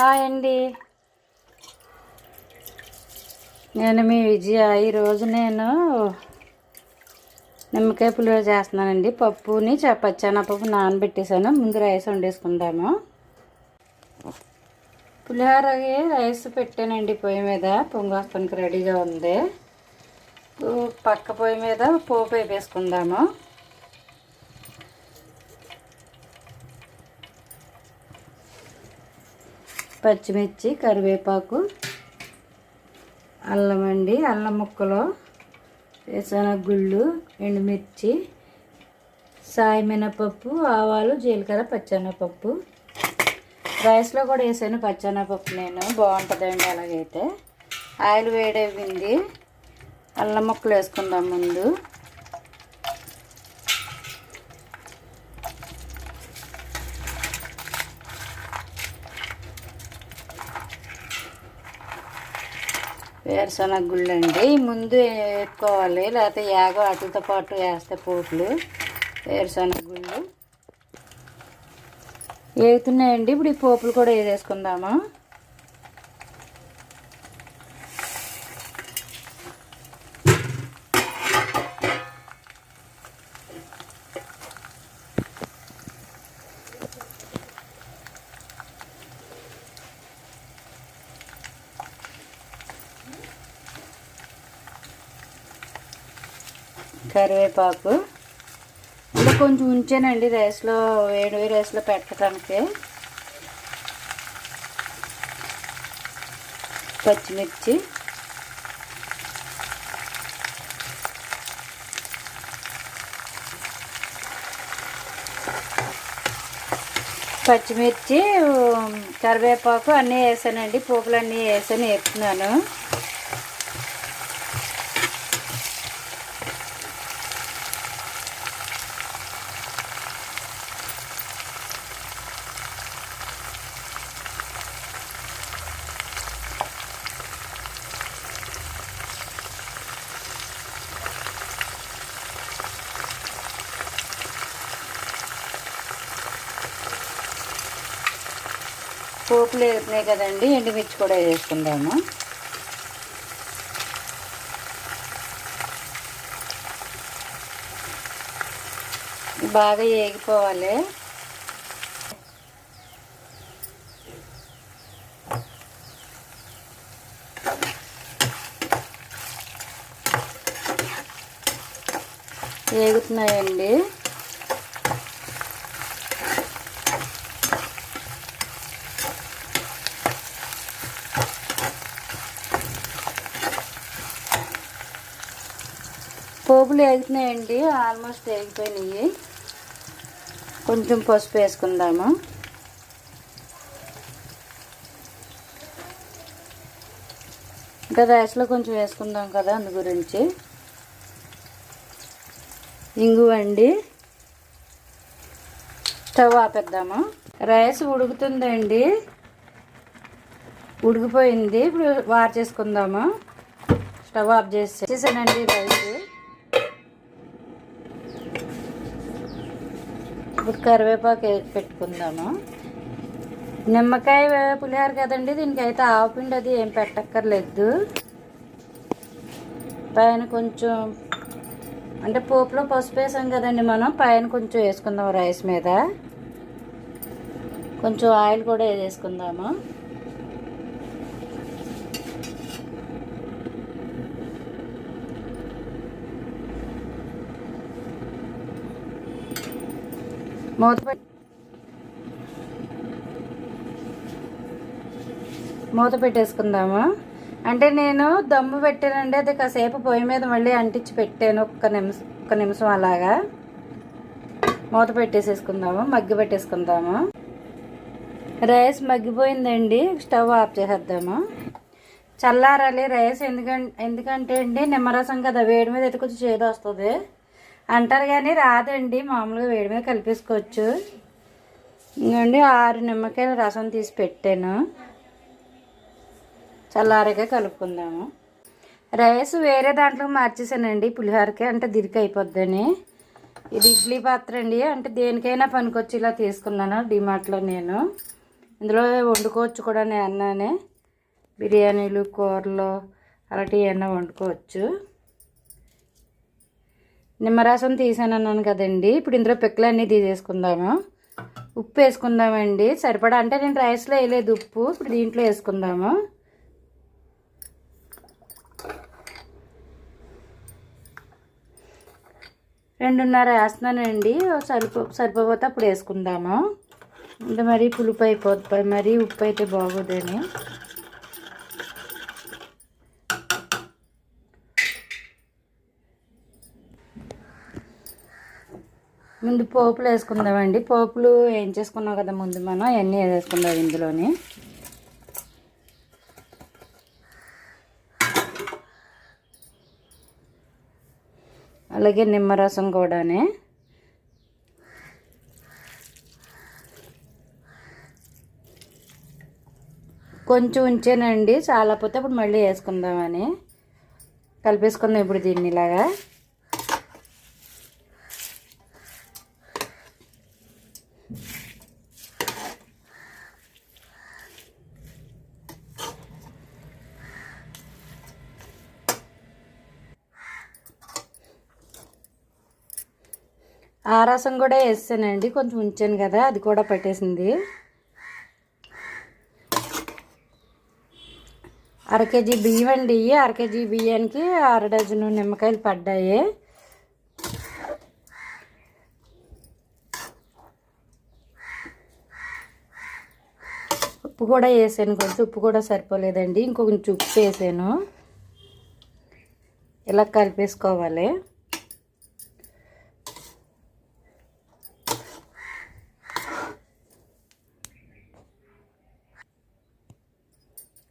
Hi అండి. నేను మీ విజయ. ఈరోజు నేను నిమ్మకాయ పులిహోర చేస్తున్నానండి. పప్పుని పప్పు నానబెట్టేసాను ముందు రైస్ వండేసుకుందాము. పులిహోరకి రైస్ పెట్టానండి పొయ్యి మీద. పొంగోస్తానికి రెడీగా ఉంది. పక్క పొయ్యి మీద పోపు వేపేసుకుందాము. పచ్చిమిర్చి కరివేపాకు అల్లం అండి. అల్లం ముక్కలు శనగుళ్ళు ఎండుమిర్చి సాయి మినపప్పు ఆవాలు జీలకర్ర పచ్చెనపప్పు. రైస్లో కూడా వేసాను పచ్చెనపప్పు నేను. బాగుంటుందండి అలాగైతే. ఆయిల్ వేడైంది. అల్లం ముక్కలు వేసుకుందాం ముందు. వేరుశనగ గుళ్ళు అండి ముందు వేసుకోవాలి. లేకపోతే యాగో వాటితో పాటు వేస్తే పోట్లు. వేరుశనగ గుళ్ళు. వేగుతున్నాయండి ఇప్పుడు ఈ పోపులు కూడా వేసేసుకుందాము కరివేపాకు. ఇలా కొంచెం ఉంచానండి రైస్లో వేడి రైస్లో పెట్టడానికి. పచ్చిమిర్చి. పచ్చిమిర్చి కరివేపాకు అన్నీ వేసానండి పోపులు అన్నీ వేసాను వేపుతున్నాను పోపులు వేస్తున్నాయి కదండి ఎండుమిర్చి కూడా వేసుకుందాము. బాగా ఏగిపోవాలి. ఏగుతున్నాయండి. పోపులు వేగుతున్నాయండి ఆల్మోస్ట్ వేగిపోయినాయి కొంచెం పసుపు వేసుకుందాము. ఇంకా రైస్లో కొంచెం వేసుకుందాం కదా అందు గురించి. ఇంగు అండి స్టవ్ ఆపేద్దాము. రైస్ ఉడుకుతుందండి. ఉడికిపోయింది. ఇప్పుడు వార్ చేసుకుందాము. స్టవ్ ఆఫ్ చేసి చేసానండి రైస్. ఇప్పుడు కరివేపాకు పెట్టుకుందాము. నిమ్మకాయ పులిహార కదండి దీనికి అయితే ఆవుపిండి అది ఏం పెట్టక్కర్లేదు. పైన కొంచెం అంటే పోపులో పసుపు వేసాం కదండి మనం పైన కొంచెం వేసుకుందాం రైస్ మీద. కొంచెం ఆయిల్ కూడా వేసుకుందాము. మూత మూత పెట్టేసుకుందాము? అంటే నేను దమ్ము పెట్టానండి అది కాసేపు పొయ్యి మీద మళ్ళీ అంటించి పెట్టాను ఒక్క నిమిషం ఒక్క నిమిషం అలాగా. మూత పెట్టేసేసుకుందాము మగ్గి పెట్టేసుకుందాము? రైస్ మగ్గిపోయిందండి స్టవ్ ఆఫ్ చేసేద్దాము? చల్లారాలి రైస్ ఎందుకంటే ఎందుకంటే అండి నిమ్మరసం కదా వేడి మీద అయితే కొంచెం చేదు వస్తుంది. అంటారు కానీ రాదండి మామూలుగా వేడి మీద కలిపేసుకోవచ్చు. ఇంకండి ఆరు నిమ్మకాయల రసం తీసి పెట్టాను. చల్లారగా కలుపుకుందాము. రైస్ వేరే దాంట్లో మార్చేసానండి పులిహోరకి అంటే దిరికి అయిపోద్దని. ఇది ఇడ్లీ పాత్ర అండి అంటే దేనికైనా పనికొచ్చి ఇలా తీసుకున్నాను డిమార్ట్లో నేను. ఇందులో వండుకోవచ్చు కూడా నేను అన్నానే. బిర్యానీలు కూరలు అలాంటివి ఏమన్నా వండుకోవచ్చు. నిమ్మరసం తీసాను అన్నాను కదండి. ఇప్పుడు ఇందులో పిక్కలు అన్నీ తీసేసుకుందాము. ఉప్పు వేసుకుందామండి. సరిపడా అంటే నేను రైస్లో వేయలేదు ఉప్పు. ఇప్పుడు దీంట్లో వేసుకుందాము. రెండున్నర వేస్తున్నానండి. సరిపో సరిపోతే అప్పుడు వేసుకుందాము. అంటే మరీ పులుపు అయిపోతుంది మరీ ఉప్పు అయితే బాగోదని. ముందు పోపులు వేసుకుందామండి. పోపులు ఏం చేసుకున్నాం కదా ముందు మనం అవన్నీ వేసుకుందాం ఇందులోని. అలాగే నిమ్మరసం కూడానే. కొంచెం ఉంచానండి చాలా పోతే అప్పుడు మళ్ళీ వేసుకుందామని. కలిపేసుకుందాం ఇప్పుడు దీన్ని ఇలాగా. ఆ రసం కూడా వేసానండి కొంచెం ఉంచాను కదా అది కూడా పట్టేసింది. అర కేజీ బియ్యం అండి. అర కేజీ బియ్యానికి అర డజను నిమ్మకాయలు పడ్డాయి. ఉప్పు కూడా వేసాను కొంచెం. ఉప్పు కూడా సరిపోలేదండి. ఇంకొంచెం ఉప్పు వేసాను. ఇలా కలిపేసుకోవాలి.